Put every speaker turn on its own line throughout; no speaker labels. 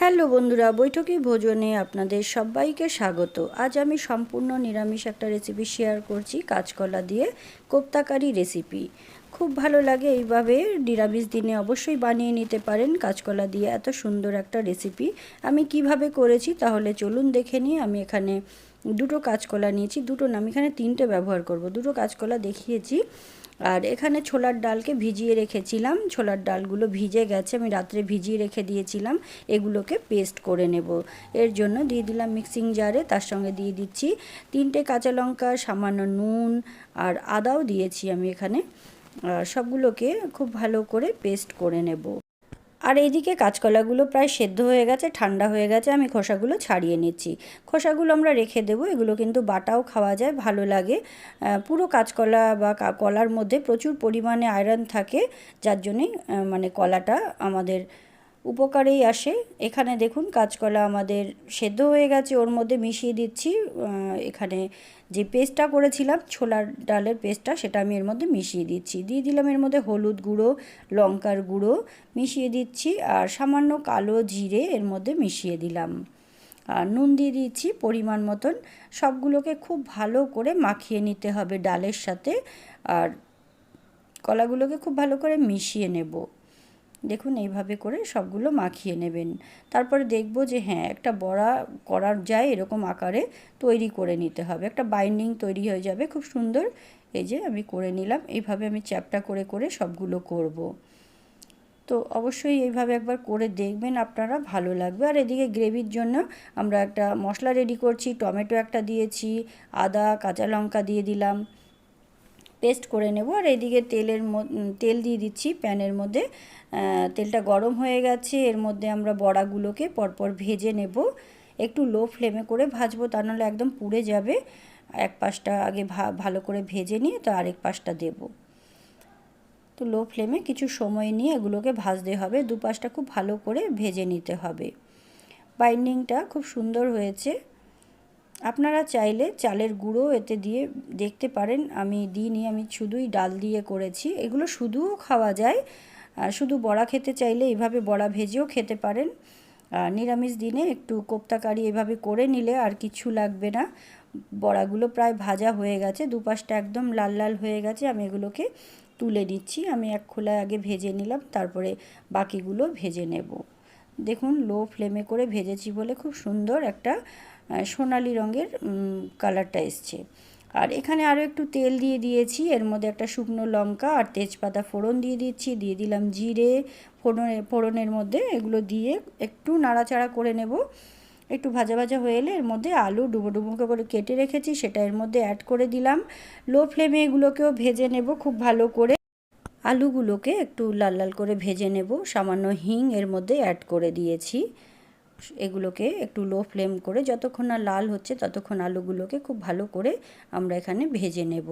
Hello বন্ধুরা, বৈঠকি ভোজনে আপনাদের সবাইকে স্বাগত। আজ আমি সম্পূর্ণ নিরামিষ একটা রেসিপি শেয়ার করছি কাঁচকলা দিয়ে কোপ্তাকারি রেসিপি খুব ভালো লাগে এইভাবে নিরামিষ দিনে অবশ্যই বানিয়ে নিতে পারেন কাঁচকলা দিয়ে এত সুন্দর একটা রেসিপি আমি কীভাবে করেছি তাহলে চলুন দেখে নিই। আমি এখানে দুটো কাঁচকলা নিয়েছি, দুটো না, আমি এখানে তিনটে ব্যবহার করব। দুটো কাঁচকলা দেখিয়েছি। আর এখানে ছোলার ডালকে ভিজিয়ে রেখেছিলাম। ছোলার ডালগুলো ভিজে গেছে, আমি রাত্রে ভিজিয়ে রেখে দিয়েছিলাম। এগুলোকে পেস্ট করে নেব। এর জন্য দিয়ে দিলাম মিক্সিং জারে, তার সঙ্গে দিয়ে দিচ্ছি তিনটে কাঁচা লঙ্কা, সামান্য নুন আর আদাও দিয়েছি আমি এখানে। সবগুলোকে খুব ভালো করে পেস্ট করে নেব। আর এইদিকে কাঁচকলাগুলো প্রায় সেদ্ধ হয়ে গেছে, ঠান্ডা হয়ে গেছে, আমি খোসাগুলো ছাড়িয়ে নিচ্ছি। খোসাগুলো আমরা রেখে দেবো, এগুলো কিন্তু বাটাও খাওয়া যায়, ভালো লাগে। পুরো কাঁচকলা বা কলার মধ্যে প্রচুর পরিমাণে আয়রন থাকে, যার জন্যেই মানে কলাটা আমাদের উপকারেই আসে। এখানে দেখুন, কাঁচকলা আমাদের সেদ্ধ হয়ে গেছে, ওর মধ্যে মিশিয়ে দিচ্ছি। এখানে যে পেস্টটা করেছিলাম, ছোলার ডালের পেস্টটা, সেটা আমি এর মধ্যে মিশিয়ে দিচ্ছি। দিয়ে দিলাম এর মধ্যে হলুদ গুঁড়ো, লঙ্কার গুঁড়ো, মিশিয়ে দিচ্ছি, আর সামান্য কালো জিরে এর মধ্যে মিশিয়ে দিলাম। আর নুন দিয়ে দিচ্ছি পরিমাণ মতন। সবগুলোকে খুব ভালো করে মাখিয়ে নিতে হবে ডালের সাথে। আর কলাগুলোকে খুব ভালো করে মিশিয়ে নেব। দেখুন, এইভাবে করে সবগুলো মাখিয়ে নেবেন। তারপরে দেখব যে হ্যাঁ একটা বড়া করার যায় এরকম আকারে তৈরি করে নিতে হবে। একটা বাইন্ডিং তৈরি হয়ে যাবে, খুব সুন্দর। এই যে, আমি করে নিলাম। এইভাবে আমি চ্যাপটা করে করে সবগুলো করব। তো অবশ্যই এইভাবে একবার করে দেখবেন আপনারা, ভালো লাগবে। আর এদিকে গ্রেভির জন্য আমরা একটা মশলা রেডি করছি। টমেটো একটা দিয়েছি, আদা, কাঁচা লঙ্কা দিয়ে দিলাম। পেস্ট করে নেব। আর এইদিকে তেলের তেল দিয়ে দিচ্ছি প্যানের মধ্যে। তেলটা গরম হয়ে গেছে। এর মধ্যে আমরা বড়াগুলোকে পরপর ভেজে নেব। একটু লো ফ্লেমে করে ভাজবো, তা নাহলে একদম পুড়ে যাবে। এক পাশটা আগে ভালো করে ভেজে নিয়ে তো আরেক পাশটা দেব। তো লো ফ্লেমে কিছু সময় নিয়ে এগুলোকে ভাজতে হবে। দু পাশটা খুব ভালো করে ভেজে নিতে হবে। বাইন্ডিংটা খুব সুন্দর হয়েছে। আপনারা চাইলে চালের গুঁড়ো এতে দিয়ে দেখতে পারেন। আমি দিইনি আমি শুধুই ডাল দিয়ে করেছি। এগুলো শুধুও খাওয়া যায়। শুধু বড়া খেতে চাইলে এইভাবে বড়া ভেজেও খেতে পারেন। নিরামিষ দিনে একটু কোপ্তাকারি এভাবে করে নিলে আর কিছু লাগবে না। বড়াগুলো প্রায় ভাজা হয়ে গেছে। দুপাশটা একদম লাল লাল হয়ে গেছে। আমি এগুলোকে তুলে নিচ্ছি। আমি এক খোলায় আগে ভেজে নিলাম। তারপরে বাকিগুলো ভেজে নেব। দেখুন, লো ফ্লেমে করে ভেজেছি বলে খুব সুন্দর একটা সোনালি রঙের কালারটা এসছে। আর এখানে আরও একটু তেল দিয়ে দিয়েছি। এর মধ্যে একটা শুকনো লঙ্কা আর তেজপাতা ফোড়ন দিয়ে দিচ্ছি। দিয়ে দিলাম জিরে। ফোড়নে, ফোড়নের মধ্যে এগুলো দিয়ে একটু নাড়াচাড়া করে নেব। একটু ভাজা ভাজা হয়ে এলে এর মধ্যে আলু ডুবো ডুবো করে কেটে রেখেছি। সেটা এর মধ্যে অ্যাড করে দিলাম। লো ফ্লেমে এগুলোকেও ভেজে নেব খুব ভালো করে। আলুগুলোকে একটু লাল লাল করে ভেজে নেব। সামান্য হিং এর মধ্যে অ্যাড করে দিয়েছি। এগুলোকে একটু লো ফ্লেম করে যতক্ষণ না লাল হচ্ছে ততক্ষণ আলুগুলোকে খুব ভালো করে আমরা এখানে ভেজে নেব।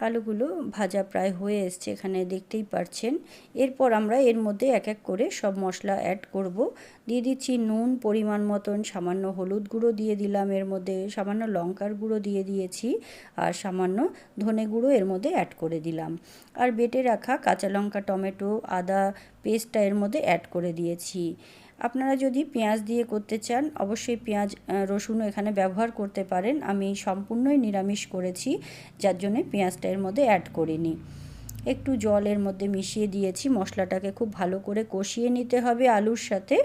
আলুগুলো ভাজা প্রায় হয়ে এসছে এখানে দেখতেই পারছেন। এরপর আমরা এর মধ্যে এক এক করে সব মশলা অ্যাড করব। দিয়ে দিচ্ছি নুন, পরিমাণ মতন, সামান্য হলুদ গুঁড়ো দিয়ে দিলাম এর মধ্যে, সামান্য লঙ্কার গুঁড়ো দিয়ে দিয়েছি আর সামান্য ধনে গুঁড়ো এর মধ্যে অ্যাড করে দিলাম। আর বেটে রাখা কাঁচা লঙ্কা, টমেটো, আদা পেস্টটা এর মধ্যে অ্যাড করে দিয়েছি। আপনারা যদি পেঁয়াজ দিয়ে করতে চান, অবশ্যই পেঁয়াজ রসুনও এখানে ব্যবহার করতে পারেন। আমি সম্পূর্ণই নিরামিষ করেছি, যার জন্যে পেঁয়াজটা এর মধ্যে অ্যাড করিনি। একটু জলের মধ্যে মিশিয়ে দিয়েছি, মশলাটাকে খুব ভালো করে কষিয়ে নিতে হবে আলুর সাথে।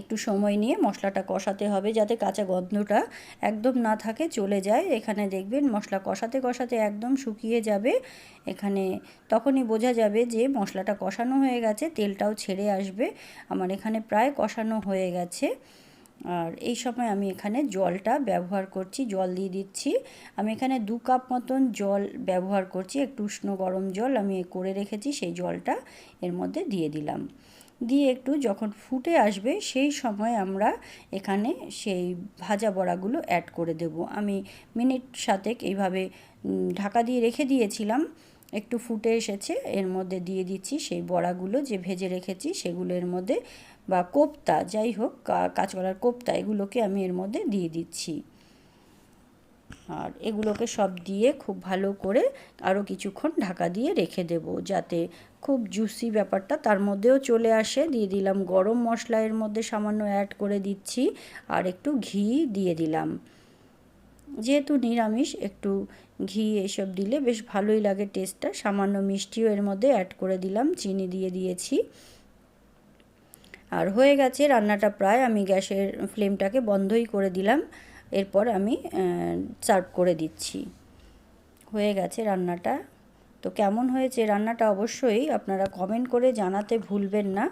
একটু সময় নিয়ে মশলাটা কষাতে হবে যাতে কাঁচা গন্ধটা একদম না থাকে, চলে যায়। এখানে দেখবেন মশলা কষাতে কষাতে একদম শুকিয়ে যাবে। এখানে তখনই বোঝা যাবে যে মশলাটা কষানো হয়ে গেছে, তেলটাও ছেড়ে আসবে। আমার এখানে প্রায় কষানো হয়ে গেছে। আর এই সময় আমি এখানে জলটা ব্যবহার করছি, জল দিয়ে দিচ্ছি। আমি এখানে দু কাপ মতন জল ব্যবহার করছি, একটু উষ্ণ গরম জল আমি করে রেখেছি, সেই জলটা এর মধ্যে দিয়ে দিলাম। দিয়ে একটু যখন ফুটে আসবে, সেই সময় আমরা এখানে সেই ভাজা বড়াগুলো অ্যাড করে দেব। আমি মিনিট সাতেক এইভাবে ঢাকা দিয়ে রেখে দিয়েছিলাম। একটু ফুটে এসেছে, এর মধ্যে দিয়ে দিচ্ছি সেই বড়াগুলো যে ভেজে রেখেছি, সেগুলো এর মধ্যে বা কোপ্তা, যাই হোক কাঁচকলার কোপ্তা, এগুলোকে আমি এর মধ্যে দিয়ে দিচ্ছি। আর এগুলোকে সব দিয়ে খুব ভালো করে আরও কিছুক্ষণ ঢাকা দিয়ে রেখে দেব, যাতে খুব জুসি ব্যাপারটা তার মধ্যেও চলে আসে। দিয়ে দিলাম গরম মশলা, এর মধ্যে সামান্য অ্যাড করে দিচ্ছি আর একটু ঘি দিয়ে দিলাম। যেহেতু নিরামিষ, একটু ঘি এসব দিলে বেশ ভালোই লাগে টেস্টটা সামান্য মিষ্টিও এর মধ্যে অ্যাড করে দিলাম, চিনি দিয়ে দিয়েছি। আর হয়ে গেছে রান্নাটা প্রায়, আমি গ্যাসের ফ্লেমটাকে বন্ধই করে দিলাম। এরপর আমি সার্ভ করে দিচ্ছি। হয়ে গেছে রান্নাটা। তো কেমন হয়েছে রান্নাটা অবশ্যই আপনারা কমেন্ট করে জানাতে ভুলবেন না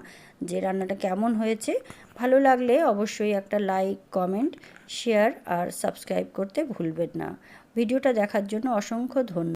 যে রান্নাটা কেমন হয়েছে। ভালো লাগলে অবশ্যই একটা লাইক কমেন্ট শেয়ার আর সাবস্ক্রাইব করতে ভুলবেন না। ভিডিওটা দেখার জন্য অসংখ্য ধন্যবাদ।